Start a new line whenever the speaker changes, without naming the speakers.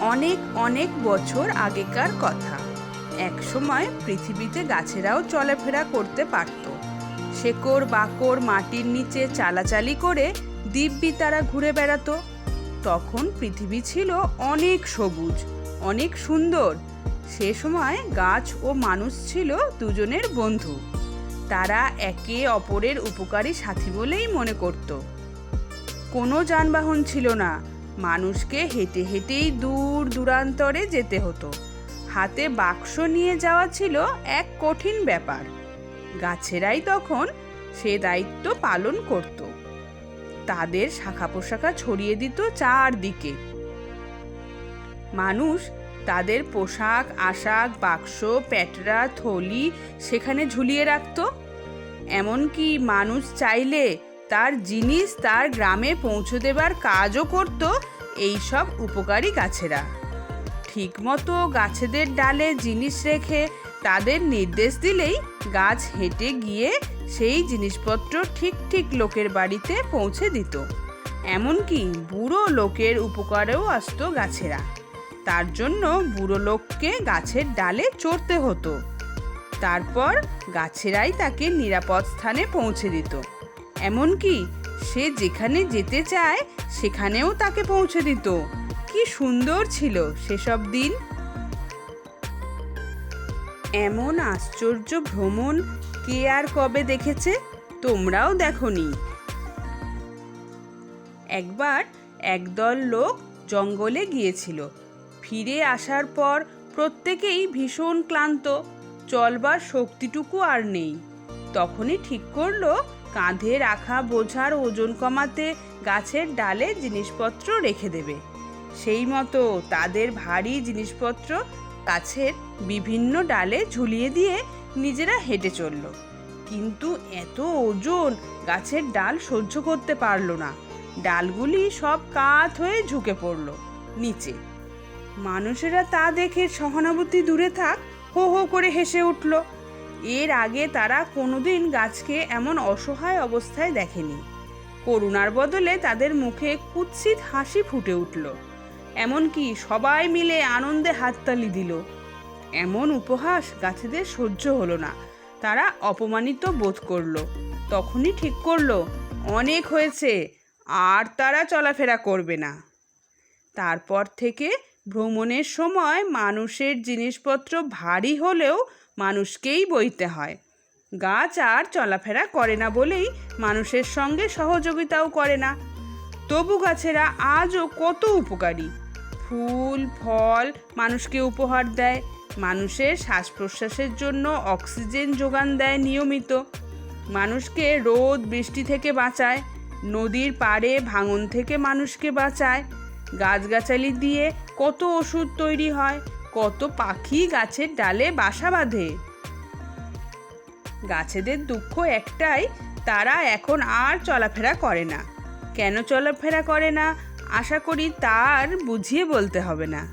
অনেক অনেক বছর আগেকার কথা। এক সময় পৃথিবীতে গাছেরাও চলাফেরা করতে পারত। শেকড়, বাকড়, মাটির নিচে চালাচালি করে দিব্যি তারা ঘুরে বেড়াতো। তখন পৃথিবী ছিল অনেক সবুজ, অনেক সুন্দর। সে সময় গাছ ও মানুষ ছিল দুজনের বন্ধু। তারা একে অপরের উপকারী সাথী বলেই মনে করত। কোনো যানবাহন ছিল না মানুষকে হেঁটে হেঁটেই দূর দূরান্তরে যেতে হতো। হাতে বাক্স নিয়ে যাওয়া ছিল এক কঠিন ব্যাপার। গাছেরাই তখন সে দায়িত্ব পালন করত। তাদের শাখা পোশাকা ছড়িয়ে দিত চারদিকে। মানুষ তাদের পোশাক, আশাক, বাক্স, প্যাটরা, থলি সেখানে ঝুলিয়ে রাখত। এমনকি মানুষ চাইলে তার জিনিস তার গ্রামে পৌঁছে দেবার কাজও করত এইসব উপকারী গাছেরা। ঠিকমতো গাছেদের ডালে জিনিস রেখে তাদের নির্দেশ দিলেই গাছ হেঁটে গিয়ে সেই জিনিসপত্র ঠিক ঠিক লোকের বাড়িতে পৌঁছে দিত। এমনকি বুড়ো লোকের উপকারেও আসতো গাছেরা। তার জন্য বুড়ো লোককে গাছের ডালে চড়তে হতো। তারপর গাছেরাই তাকে নিরাপদ স্থানে পৌঁছে দিত। এমনকি সে যেখানে যেতে চায়, সেখানেও তাকে পৌঁছে দিত। কি সুন্দর ছিল সেসব দিন। এমন আশ্চর্য ভ্রমণ কে আর কবে দেখেছে, তোমরাও দেখনি। একবার একদল লোক জঙ্গলে গিয়েছিল। ফিরে আসার পর প্রত্যেকেই ভীষণ ক্লান্ত, চলবার শক্তিটুকু আর নেই। তখনই ঠিক করল কাঁধে রাখা বোঝার ওজন কমাতে গাছের ডালে জিনিসপত্র রেখে দেবে। সেই মতো তাদের ভারী জিনিসপত্র গাছের বিভিন্ন ডালে ঝুলিয়ে দিয়ে নিজেরা হেঁটে চলল। কিন্তু এত ওজন গাছের ডাল সহ্য করতে পারল না। ডালগুলি সব কাত হয়ে ঝুঁকে পড়ল নিচে। মানুষেরা তা দেখে সহানুভূতি দূরে থাক, হো হো করে হেসে উঠল। এর আগে তারা কোনোদিন গাছকে এমন অসহায় অবস্থায় দেখেনি। করুণার বদলে তাদের মুখে কুৎসিত হাসি ফুটে উঠল। এমনকি সবাই মিলে আনন্দে হাততালি দিল। এমন উপহাস গাছেদের সহ্য হলো না। তারা অপমানিত বোধ করল। তখনই ঠিক করল, অনেক হয়েছে, আর তারা চলাফেরা করবে না। তারপর থেকে ভ্রমণের সময় মানুষের জিনিসপত্র ভারী হলেও মানুষকেই বইতে হয়। গাছ আর চলাফেরা করে না বলেই মানুষের সঙ্গে সহযোগিতাও করে না। তবু গাছেরা আজও কত উপকারী। ফুল, ফল মানুষকে উপহার দেয়। মানুষের শ্বাস প্রশ্বাসের জন্য অক্সিজেন যোগান দেয় নিয়মিত। মানুষকে রোদ, বৃষ্টি থেকে বাঁচায়। নদীর পাড়ে ভাঙন থেকে মানুষকে বাঁচায়। গাছগাছালি দিয়ে কত ওষুধ তৈরি হয়, কত পাখি গাছের ডালে বাসা বাঁধে। গাছেদের দুঃখ একটাই, তারা এখন আর চলাফেরা করে না। কেন চলাফেরা করে না? আশা করি তার বুঝিয়ে বলতে হবে না।